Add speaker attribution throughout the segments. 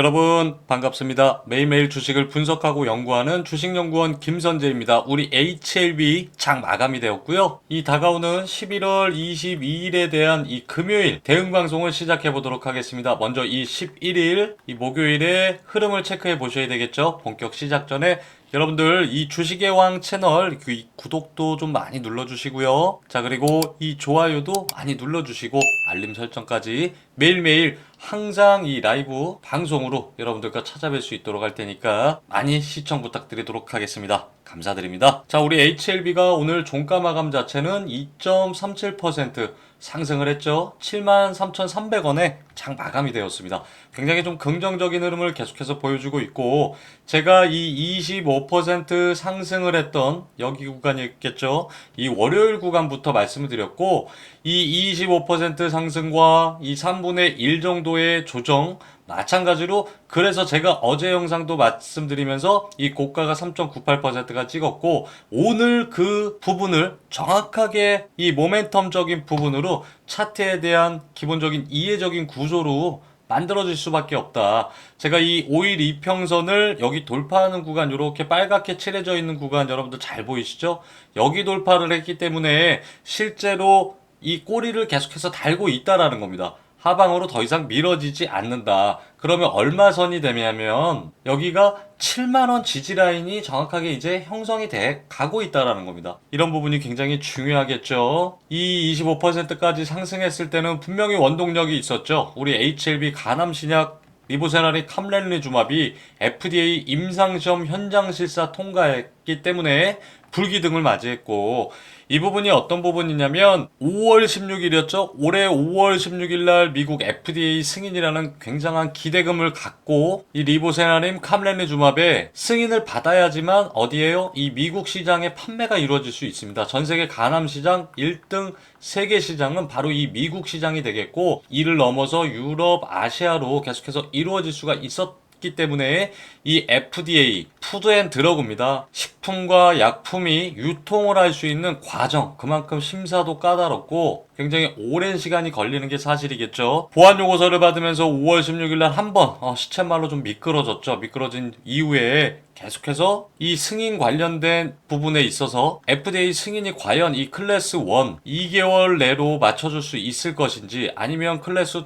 Speaker 1: 여러분 반갑습니다. 매일매일 주식을 분석하고 연구하는 주식연구원 김선재입니다. 우리 HLB 장 마감이 되었고요. 이 다가오는 11월 22일에 대한 이 금요일 대응 방송을 시작해 보도록 하겠습니다. 먼저 이 11일 이 목요일의 흐름을 체크해 보셔야 되겠죠. 본격 시작 전에 여러분들 이 주식의 왕 채널 그이 구독도 좀 많이 눌러주시고요. 자 그리고 이 좋아요도 많이 눌러주시고 알림 설정까지 매일매일 항상 이 라이브 방송으로 여러분들과 찾아뵐 수 있도록 할 테니까 많이 시청 부탁드리도록 하겠습니다. 감사드립니다. 자 우리 HLB가 오늘 종가 마감 자체는 2.37% 상승을 했죠. 73,300원에 장 마감이 되었습니다. 굉장히 좀 긍정적인 흐름을 계속해서 보여주고 있고 제가 이 25% 상승을 했던 여기 구간이 있겠죠. 이 월요일 구간부터 말씀을 드렸고 이 25% 상승과 이 3분의 1 정도의 조정 마찬가지로 그래서 제가 어제 영상도 말씀드리면서 이 고가가 3.98%가 찍었고 오늘 그 부분을 정확하게 이 모멘텀적인 부분으로 차트에 대한 기본적인 이해적인 구조로 만들어질 수밖에 없다. 제가 이 5일 이평선을 여기 돌파하는 구간 이렇게 빨갛게 칠해져 있는 구간 여러분들 잘 보이시죠? 여기 돌파를 했기 때문에 실제로 이 꼬리를 계속해서 달고 있다라는 겁니다. 하방으로 더 이상 밀어지지 않는다. 그러면 얼마 선이 되냐면 여기가 7만원 지지 라인이 정확하게 이제 형성이 돼 가고 있다라는 겁니다. 이런 부분이 굉장히 중요하겠죠. 이 25%까지 상승했을 때는 분명히 원동력이 있었죠. 우리 HLB 가남 신약 리보세라리 캄렌리주마비 FDA 임상시험 현장 실사 통과했기 때문에 불기등을 맞이했고 이 부분이 어떤 부분이냐면 5월 16일이었죠. 올해 5월 16일 날 미국 FDA 승인이라는 굉장한 기대금을 갖고 이 리보세라림 캄렌리주마베 승인을 받아야지만 어디에요? 이 미국 시장의 판매가 이루어질 수 있습니다. 전 세계 간암 시장 1등 세계 시장은 바로 이 미국 시장이 되겠고 이를 넘어서 유럽, 아시아로 계속해서 이루어질 수가 있었 기 때문에 이 FDA 푸드 앤 드러그입니다. 식품과 약품이 유통을 할 수 있는 과정 그만큼 심사도 까다롭고 굉장히 오랜 시간이 걸리는 게 사실이겠죠. 보안 요구서를 받으면서 5월 16일 날 한번 어, 시쳇말로 좀 미끄러졌죠. 미끄러진 이후에 계속해서 이 승인 관련된 부분에 있어서 FDA 승인이 과연 이 클래스 1 2개월 내로 맞춰줄 수 있을 것인지 아니면 클래스 2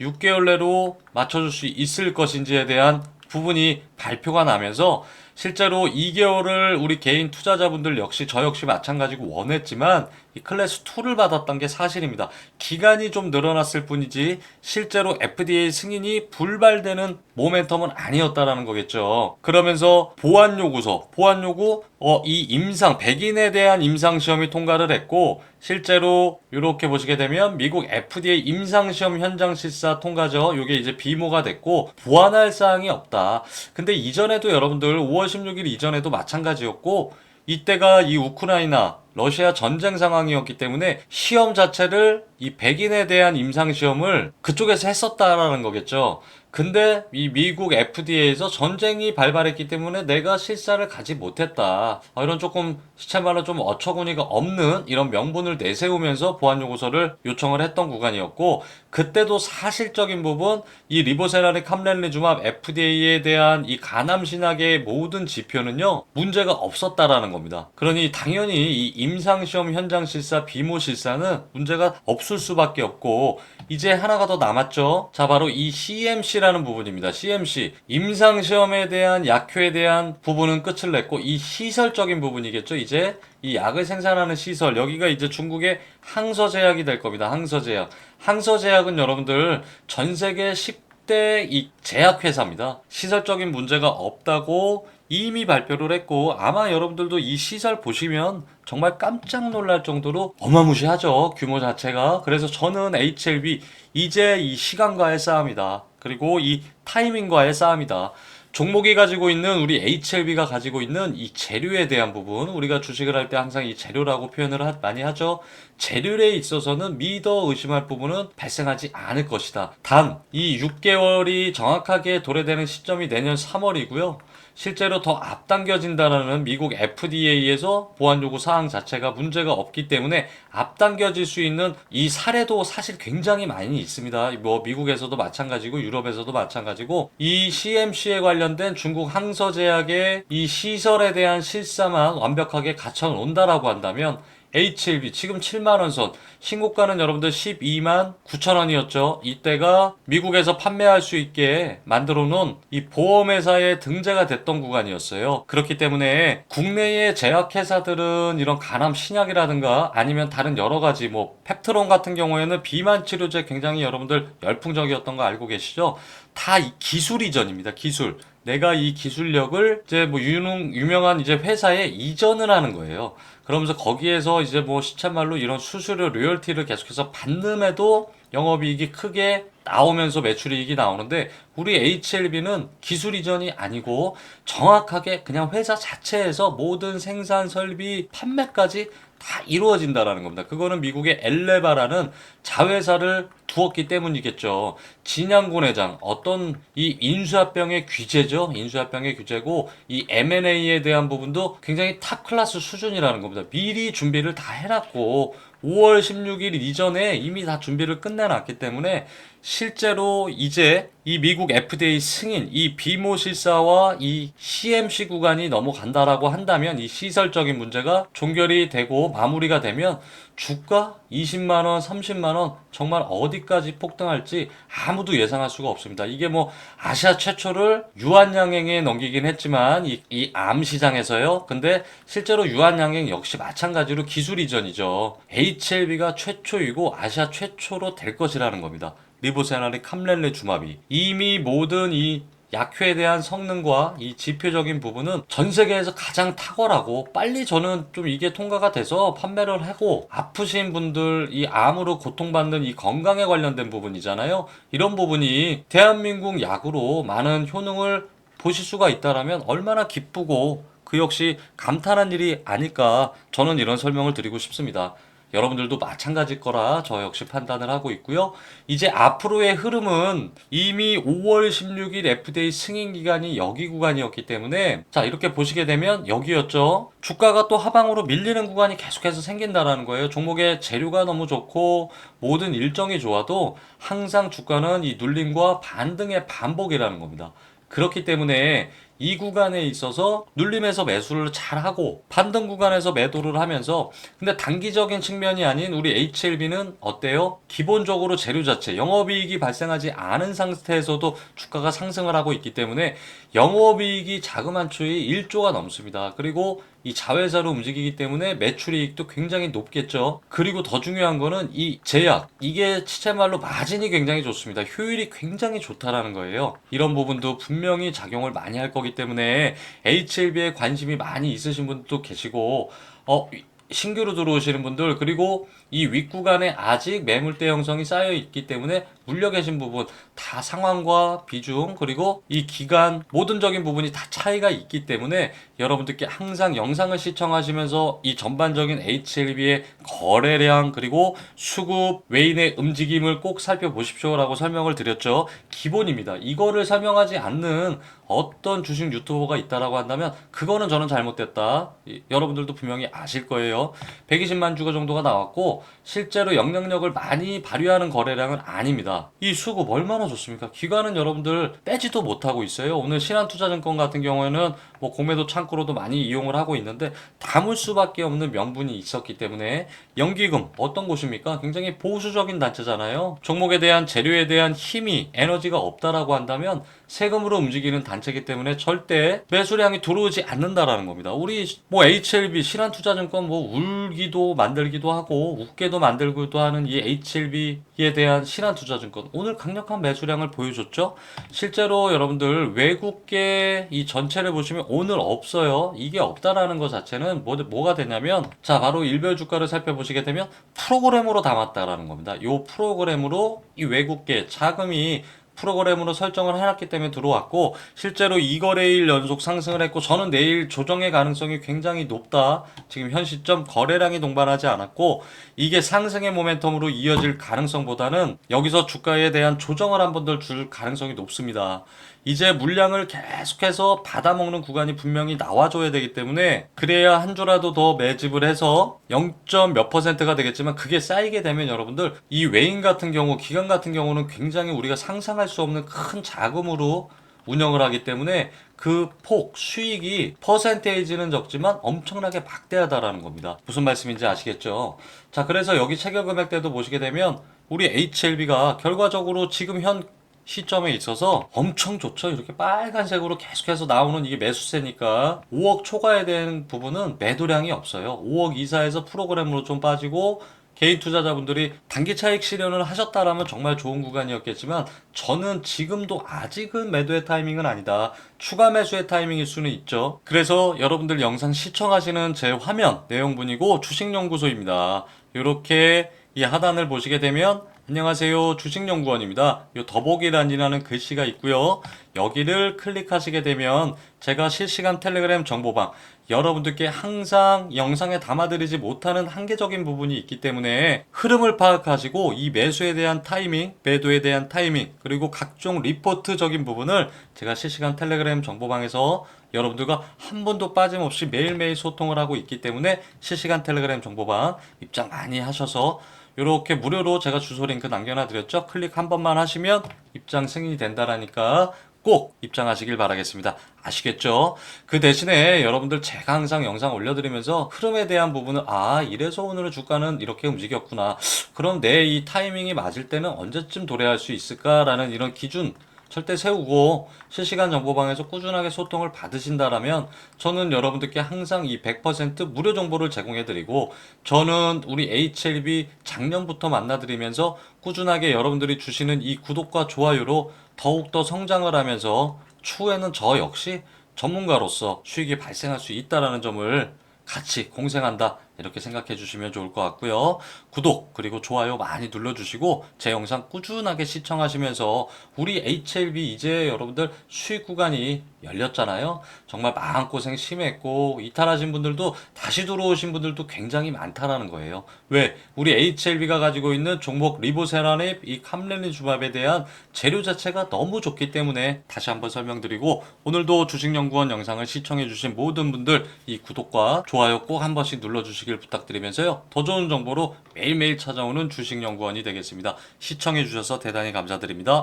Speaker 1: 6개월 내로 맞춰줄 수 있을 것인지에 대한 부분이 발표가 나면서 실제로 2개월을 우리 개인 투자자분들 역시 저 역시 마찬가지고 원했지만 이 클래스 2를 받았던 게 사실입니다. 기간이 좀 늘어났을 뿐이지 실제로 FDA 승인이 불발되는 모멘텀은 아니었다라는 거겠죠. 그러면서 보안 요구서, 보안 요구 어, 이 임상 백인에 대한 임상 시험이 통과를 했고 실제로 이렇게 보시게 되면 미국 FDA 임상 시험 현장 실사 통과죠. 이게 이제 비모가 됐고 보완할 사항이 없다. 근데 이전에도 여러분들 5월 16일 이전에도 마찬가지였고 이때가 이 우크라이나 러시아 전쟁 상황이었기 때문에 시험 자체를 이 백인에 대한 임상 시험을 그쪽에서 했었다라는 거겠죠. 근데 이 미국 FDA에서 전쟁이 발발했기 때문에 내가 실사를 가지 못했다. 어, 이런 조금 시체 말로 좀 어처구니가 없는 이런 명분을 내세우면서 보안 요구서를 요청을 했던 구간이었고 그때도 사실적인 부분 이 리보세라리 캄렌리주맙 FDA에 대한 이 가남 신학의 모든 지표는요 문제가 없었다라는 겁니다. 그러니 당연히 이 임상 시험 현장 실사 비모 실사는 문제가 없을 수밖에 없고 이제 하나가 더 남았죠. 자 바로 이 CMC라는 부분입니다. CMC 임상 시험에 대한 약효에 대한 부분은 끝을 냈고 이 시설적인 부분이겠죠. 이제 이 약을 생산하는 시설 여기가 이제 중국의 항서제약이 될 겁니다. 항서제약. 항서제약은 여러분들 전 세계 10대 이 제약회사입니다. 시설적인 문제가 없다고 이미 발표를 했고 아마 여러분들도 이 시설 보시면 정말 깜짝 놀랄 정도로 어마무시하죠 규모 자체가. 그래서 저는 HLB 이제 이 시간과의 싸움이다. 그리고 이 타이밍과의 싸움이다. 종목이 가지고 있는 우리 HLB가 가지고 있는 이 재료에 대한 부분 우리가 주식을 할 때 항상 이 재료라고 표현을 하, 많이 하죠. 재료에 있어서는 믿어 의심할 부분은 발생하지 않을 것이다. 단 이 6개월이 정확하게 도래되는 시점이 내년 3월이고요 실제로 더 앞당겨진다라는 미국 FDA에서 보안 요구 사항 자체가 문제가 없기 때문에 앞당겨질 수 있는 이 사례도 사실 굉장히 많이 있습니다. 뭐 미국에서도 마찬가지고 유럽에서도 마찬가지고 이 CMC에 관련된 중국 항서제약의 이 시설에 대한 실사만 완벽하게 갖춰 놓는다라고 한다면 HLB 지금 7만원 선 신고가는 여러분들 12만 9천원이었죠. 이때가 미국에서 판매할 수 있게 만들어 놓은 이 보험회사에 등재가 됐던 구간이었어요. 그렇기 때문에 국내의 제약회사들은 이런 간암 신약이라든가 아니면 다른 여러 가지 뭐 펩트론 같은 경우에는 비만 치료제 굉장히 여러분들 열풍적이었던 거 알고 계시죠? 다이 기술 이전입니다. 기술 내가 이 기술력을 이제 뭐 유능, 유명한 이제 회사에 이전을 하는 거예요. 그러면서 거기에서 이제 뭐 시쳇말로 이런 수수료 로열티를 계속해서 받는에도 영업이익이 크게 나오면서 매출이익이 나오는데 우리 HLB는 기술 이전이 아니고 정확하게 그냥 회사 자체에서 모든 생산 설비 판매까지 다 이루어진다라는 겁니다. 그거는 미국의 엘레바라는 자회사를 두었기 때문이겠죠. 진양군 회장 어떤 이 인수합병의 규제죠. 인수합병의 규제고 이 M&A에 대한 부분도 굉장히 탑 클래스 수준이라는 겁니다. 미리 준비를 다 해놨고 5월 16일 이전에 이미 다 준비를 끝내놨기 때문에 실제로 이제 이 미국 FDA 승인, 이 비모 실사와 이 CMC 구간이 넘어간다라고 한다면 이 시설적인 문제가 종결이 되고 마무리가 되면 주가 20만 원, 30만 원 정말 어디까지 폭등할지 아무도 예상할 수가 없습니다. 이게 뭐 아시아 최초를 유한양행에 넘기긴 했지만 이, 이 암 시장에서요. 근데 실제로 유한양행 역시 마찬가지로 기술 이전이죠. HLB가 최초이고 아시아 최초로 될 것이라는 겁니다. 리보세나리 캄렐레 주마비 이미 모든 이 약효에 대한 성능과 이 지표적인 부분은 전 세계에서 가장 탁월하고 빨리 저는 좀 이게 통과가 돼서 판매를 하고 아프신 분들 이 암으로 고통받는 이 건강에 관련된 부분이잖아요. 이런 부분이 대한민국 약으로 많은 효능을 보실 수가 있다라면 얼마나 기쁘고 그 역시 감탄한 일이 아닐까 저는 이런 설명을 드리고 싶습니다. 여러분들도 마찬가지일 거라 저 역시 판단을 하고 있고요. 이제 앞으로의 흐름은 이미 5월 16일 FDA 승인 기간이 여기 구간이었기 때문에 자 이렇게 보시게 되면 여기였죠. 주가가 또 하방으로 밀리는 구간이 계속해서 생긴다라는 거예요. 종목의 재료가 너무 좋고 모든 일정이 좋아도 항상 주가는 이 눌림과 반등의 반복이라는 겁니다. 그렇기 때문에 이 구간에 있어서 눌림에서 매수를 잘 하고 반등 구간에서 매도를 하면서 근데 단기적인 측면이 아닌 우리 HLB는 어때요? 기본적으로 재료 자체 영업이익이 발생하지 않은 상태에서도 주가가 상승을 하고 있기 때문에 영업이익이 자그만 추이 1조가 넘습니다. 그리고 이 자회사로 움직이기 때문에 매출이익도 굉장히 높겠죠. 그리고 더 중요한 거는 이 제약 이게 치체말로 마진이 굉장히 좋습니다. 효율이 굉장히 좋다라는 거예요. 이런 부분도 분명히 작용을 많이 할 거기 때문에 HLB에 관심이 많이 있으신 분도 계시고 어 신규로 들어오시는 분들 그리고 이 윗구간에 아직 매물대 형성이 쌓여 있기 때문에 물려 계신 부분 다 상황과 비중 그리고 이 기간 모든적인 부분이 다 차이가 있기 때문에 여러분들께 항상 영상을 시청하시면서 이 전반적인 HLB의 거래량 그리고 수급 외인의 움직임을 꼭 살펴보십시오라고 설명을 드렸죠. 기본입니다. 이거를 설명하지 않는 어떤 주식 유튜버가 있다라고 한다면 그거는 저는 잘못됐다 이- 여러분들도 분명히 아실 거예요 120만 주가 정도가 나왔고 실제로 영향력을 많이 발휘하는 거래량은 아닙니다. 이 수급 얼마나 좋습니까? 기관은 여러분들 빼지도 못하고 있어요. 오늘 신한투자증권 같은 경우에는 뭐 공매도 창구로도 많이 이용을 하고 있는데 담을 수밖에 없는 명분이 있었기 때문에 연기금 어떤 곳입니까? 굉장히 보수적인 단체잖아요. 종목에 대한 재료에 대한 힘이 에너지가 없다라고 한다면 세금으로 움직이는 단 체이기 때문에 절대 매수량이 들어오지 않는다라는 겁니다. 우리 뭐 HLB 신한 투자증권 뭐 울기도 만들기도 하고 웃게도 만들기도 하는 이 HLB에 대한 신한 투자증권 오늘 강력한 매수량을 보여줬죠. 실제로 여러분들 외국계 이 전체를 보시면 오늘 없어요. 이게 없다라는 것 자체는 뭐, 뭐가 되냐면 자 바로 일별 주가를 살펴보시게 되면 프로그램으로 담았다라는 겁니다. 이 프로그램으로 이 외국계 자금이 프로그램으로 설정을 해놨기 때문에 들어왔고 실제로 2거래일 연속 상승을 했고 저는 내일 조정의 가능성이 굉장히 높다. 지금 현 시점 거래량이 동반하지 않았고 이게 상승의 모멘텀으로 이어질 가능성보다는 여기서 주가에 대한 조정을 한 번 더 줄 가능성이 높습니다. 이제 물량을 계속해서 받아먹는 구간이 분명히 나와줘야 되기 때문에 그래야 한 주라도 더 매집을 해서 0. 몇 퍼센트가 되겠지만 그게 쌓이게 되면 여러분들 이 외인 같은 경우 기관 같은 경우는 굉장히 우리가 상상할 수 없는 큰 자금으로 운영을 하기 때문에 그 폭 수익이 퍼센테이지는 적지만 엄청나게 막대하다라는 겁니다. 무슨 말씀인지 아시겠죠? 자, 그래서 여기 체결 금액대도 보시게 되면 우리 HLB가 결과적으로 지금 현 시점에 있어서 엄청 좋죠. 이렇게 빨간색으로 계속해서 나오는 이게 매수세니까 5억 초과에 대한 부분은 매도량이 없어요. 5억 이사에서 프로그램으로 좀 빠지고 개인 투자자분들이 단기 차익 실현을 하셨다라면 정말 좋은 구간이었겠지만 저는 지금도 아직은 매도의 타이밍은 아니다. 추가 매수의 타이밍일 수는 있죠. 그래서 여러분들 영상 시청하시는 제 화면 내용분이고 주식연구소입니다. 이렇게 이 하단을 보시게 되면 안녕하세요 주식연구원입니다. 이 더보기란이라는 글씨가 있고요. 여기를 클릭하시게 되면 제가 실시간 텔레그램 정보방 여러분들께 항상 영상에 담아드리지 못하는 한계적인 부분이 있기 때문에 흐름을 파악하시고 이 매수에 대한 타이밍, 매도에 대한 타이밍, 그리고 각종 리포트적인 부분을 제가 실시간 텔레그램 정보방에서 여러분들과 한 번도 빠짐없이 매일매일 소통을 하고 있기 때문에 실시간 텔레그램 정보방 입장 많이 하셔서 이렇게 무료로 제가 주소 링크 남겨놔 드렸죠. 클릭 한 번만 하시면 입장 승인이 된다라니까 꼭 입장하시길 바라겠습니다. 아시겠죠? 그 대신에 여러분들 제가 항상 영상 올려드리면서 흐름에 대한 부분은 아 이래서 오늘의 주가는 이렇게 움직였구나. 그럼 내 이 타이밍이 맞을 때는 언제쯤 도래할 수 있을까라는 이런 기준 절대 세우고 실시간 정보방에서 꾸준하게 소통을 받으신다라면 저는 여러분들께 항상 이 100% 무료 정보를 제공해드리고 저는 우리 HLB 작년부터 만나드리면서 꾸준하게 여러분들이 주시는 이 구독과 좋아요로 더욱더 성장을 하면서 추후에는 저 역시 전문가로서 수익이 발생할 수 있다라는 점을 같이 공생한다 이렇게 생각해 주시면 좋을 것 같고요. 구독 그리고 좋아요 많이 눌러주시고 제 영상 꾸준하게 시청하시면서 우리 HLB 이제 여러분들 수익 구간이 열렸잖아요. 정말 마음고생 심했고 이탈하신 분들도 다시 들어오신 분들도 굉장히 많다라는 거예요. 왜? 우리 HLB가 가지고 있는 종목 리보세라닙 이 캄렌리주밥에 대한 재료 자체가 너무 좋기 때문에 다시 한번 설명드리고 오늘도 주식연구원 영상을 시청해 주신 모든 분들 이 구독과 좋아요 꼭 한 번씩 눌러 주시길 부탁드리면서요. 더 좋은 정보로 매일매일 찾아오는 주식연구원이 되겠습니다. 시청해 주셔서 대단히 감사드립니다.